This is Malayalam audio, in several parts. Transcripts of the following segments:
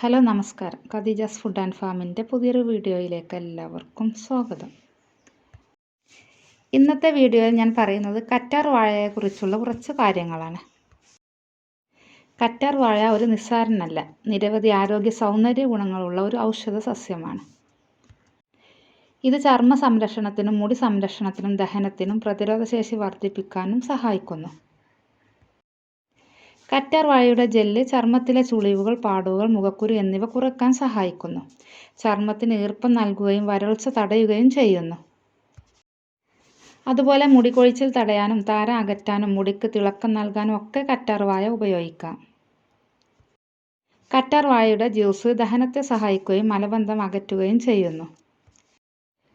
ഹലോ നമസ്കാരം. ഖദീജാസ് ഫുഡ് ആൻഡ് ഫാമിന്റെ പുതിയൊരു വീഡിയോയിലേക്ക് എല്ലാവർക്കും സ്വാഗതം. ഇന്നത്തെ വീഡിയോയിൽ ഞാൻ പറയുന്നത് കറ്റാർ വാഴയെക്കുറിച്ചുള്ള കുറച്ച് കാര്യങ്ങളാണ്. കറ്റാർ വാഴ ഒരു നിസ്സാരനല്ല. നിരവധി ആരോഗ്യ സൗന്ദര്യ ഗുണങ്ങളുള്ള ഒരു ഔഷധ സസ്യമാണ്. ഇത് ചർമ്മ സംരക്ഷണത്തിനും മുടി സംരക്ഷണത്തിനും ദഹനത്തിനും പ്രതിരോധശേഷി വർദ്ധിപ്പിക്കാനും സഹായിക്കുന്നു. കറ്റാർ വാഴയുടെ ജെല്ല് ചർമ്മത്തിലെ ചുളിവുകൾ പാടുകൾ മുഖക്കുരു എന്നിവ കുറയ്ക്കാൻ സഹായിക്കുന്നു. ചർമ്മത്തിന് ഈർപ്പം നൽകുകയും വരൾച്ച തടയുകയും ചെയ്യുന്നു. അതുപോലെ മുടി കൊഴിച്ചിൽ തടയാനും താര അകറ്റാനും മുടിക്ക് തിളക്കം നൽകാനും ഒക്കെ കറ്റാർ വാഴ ഉപയോഗിക്കാം. കറ്റാർ വാഴയുടെ ജ്യൂസ് ദഹനത്തെ സഹായിക്കുകയും മലബന്ധം അകറ്റുകയും ചെയ്യുന്നു.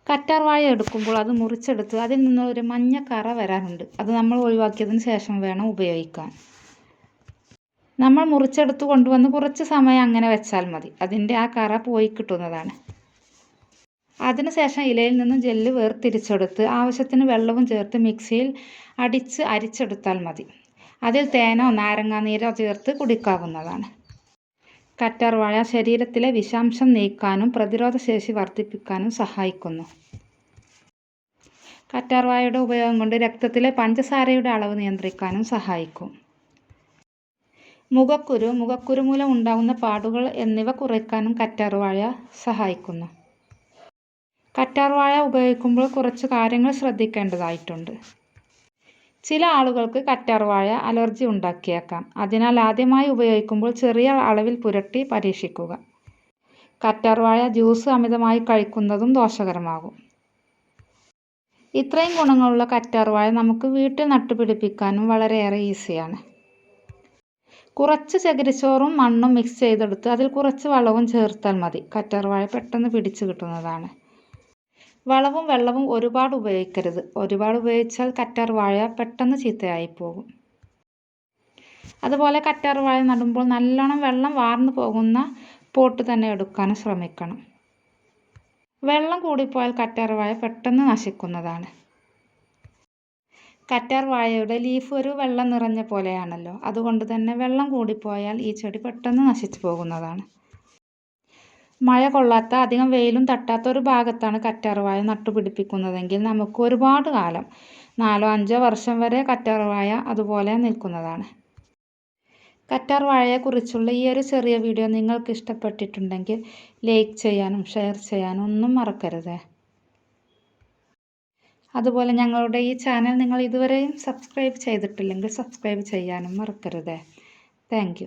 കറ്റാർ വാഴ എടുക്കുമ്പോൾ അത് മുറിച്ചെടുത്ത് അതിൽ നിന്ന് ഒരു മഞ്ഞ കറ വരാറുണ്ട്. അത് നമ്മൾ ഒഴിവാക്കിയതിന് ശേഷം വേണം ഉപയോഗിക്കാൻ. നമ്മൾ മുറിച്ചെടുത്ത് കൊണ്ടുവന്ന് കുറച്ച് സമയം അങ്ങനെ വെച്ചാൽ മതി. അതിന്റെ ആ കറ പോയി കിട്ടുന്നതാണ്. അതിനുശേഷം ഇലയിൽ നിന്ന് ജെല്ല് വേർതിരിച്ചെടുത്ത് ആവശ്യത്തിന് വെള്ളവും ചേർത്ത് മിക്സിയിൽ അടിച്ച് അരിച്ചെടുത്താൽ മതി. അതിൽ തേനോ നാരങ്ങാനീരോ ചേർത്ത് കുടിക്കാവുന്നതാണ്. കറ്റാർവാഴ ശരീരത്തിലെ വിഷാംശം നീക്കാനും പ്രതിരോധശേഷി വർദ്ധിപ്പിക്കാനും സഹായിക്കുന്നു. കറ്റാർവാഴയുടെ ഉപയോഗം കൊണ്ട് രക്തത്തിലെ പഞ്ചസാരയുടെ അളവ് നിയന്ത്രിക്കാനും സഹായിക്കും. മുഖക്കുരു മുഖക്കുരു മൂലം ഉണ്ടാകുന്ന പാടുകൾ എന്നിവ കുറയ്ക്കാനും കറ്റാർവാഴ സഹായിക്കുന്നു. കറ്റാർവാഴ ഉപയോഗിക്കുമ്പോൾ കുറച്ച് കാര്യങ്ങൾ ശ്രദ്ധിക്കേണ്ടതായിട്ടുണ്ട്. ചില ആളുകൾക്ക് കറ്റാർവാഴ അലർജി ഉണ്ടാക്കിയേക്കാം. അതിനാൽ ആദ്യമായി ഉപയോഗിക്കുമ്പോൾ ചെറിയ അളവിൽ പുരട്ടി പരീക്ഷിക്കുക. കറ്റാർവാഴ ജ്യൂസ് അമിതമായി കഴിക്കുന്നതും ദോഷകരമാകും. ഇത്രയും ഗുണങ്ങളുള്ള കറ്റാർവാഴ നമുക്ക് വീട്ടിൽ നട്ടുപിടിപ്പിക്കാനും വളരെയേറെ ഈസിയാണ്. കുറച്ച് ചകിരിച്ചോറും മണ്ണും മിക്സ് ചെയ്തെടുത്ത് അതിൽ കുറച്ച് വളവും ചേർത്താൽ മതി. കറ്റാർവാഴ പെട്ടെന്ന് പിടിച്ചു കിട്ടുന്നതാണ്. വളവും വെള്ളവും ഒരുപാട് ഉപയോഗിക്കരുത്. ഒരുപാട് ഉപയോഗിച്ചാൽ കറ്റാർവാഴ പെട്ടെന്ന് ചീത്തയായി പോകും. അതുപോലെ കറ്റാർവാഴ നടുമ്പോൾ നല്ലോണം വെള്ളം വാർന്നു പോകുന്ന പോട്ട് തന്നെ എടുക്കാൻ ശ്രമിക്കണം. വെള്ളം കൂടിപ്പോയാൽ കറ്റാർവാഴ പെട്ടെന്ന് നശിക്കുന്നതാണ്. കറ്റാർ വാഴയുടെ ലീഫ് ഒരു വെള്ളം നിറഞ്ഞ പോലെയാണല്ലോ. അതുകൊണ്ട് തന്നെ വെള്ളം കൂടിപ്പോയാൽ ഈ ചെടി പെട്ടെന്ന് നശിച്ചു പോകുന്നതാണ്. മഴ കൊള്ളാത്ത അധികം വെയിലും തട്ടാത്ത ഒരു ഭാഗത്താണ് കറ്റാർവാഴ നട്ടുപിടിപ്പിക്കുന്നതെങ്കിൽ നമുക്ക് ഒരുപാട് കാലം നാലോ അഞ്ചോ വർഷം വരെ കറ്റാർവാഴ അതുപോലെ നിൽക്കുന്നതാണ്. കറ്റാർവാഴയെക്കുറിച്ചുള്ള ഈ ഒരു ചെറിയ വീഡിയോ നിങ്ങൾക്ക് ഇഷ്ടപ്പെട്ടിട്ടുണ്ടെങ്കിൽ ലൈക്ക് ചെയ്യാനും ഷെയർ ചെയ്യാനും ഒന്നും മറക്കരുത്. അതുപോലെ ഞങ്ങളുടെ ഈ ചാനൽ നിങ്ങൾ ഇതുവരെയും സബ്സ്ക്രൈബ് ചെയ്തിട്ടില്ലെങ്കിൽ സബ്സ്ക്രൈബ് ചെയ്യാനും മറക്കരുത്. താങ്ക്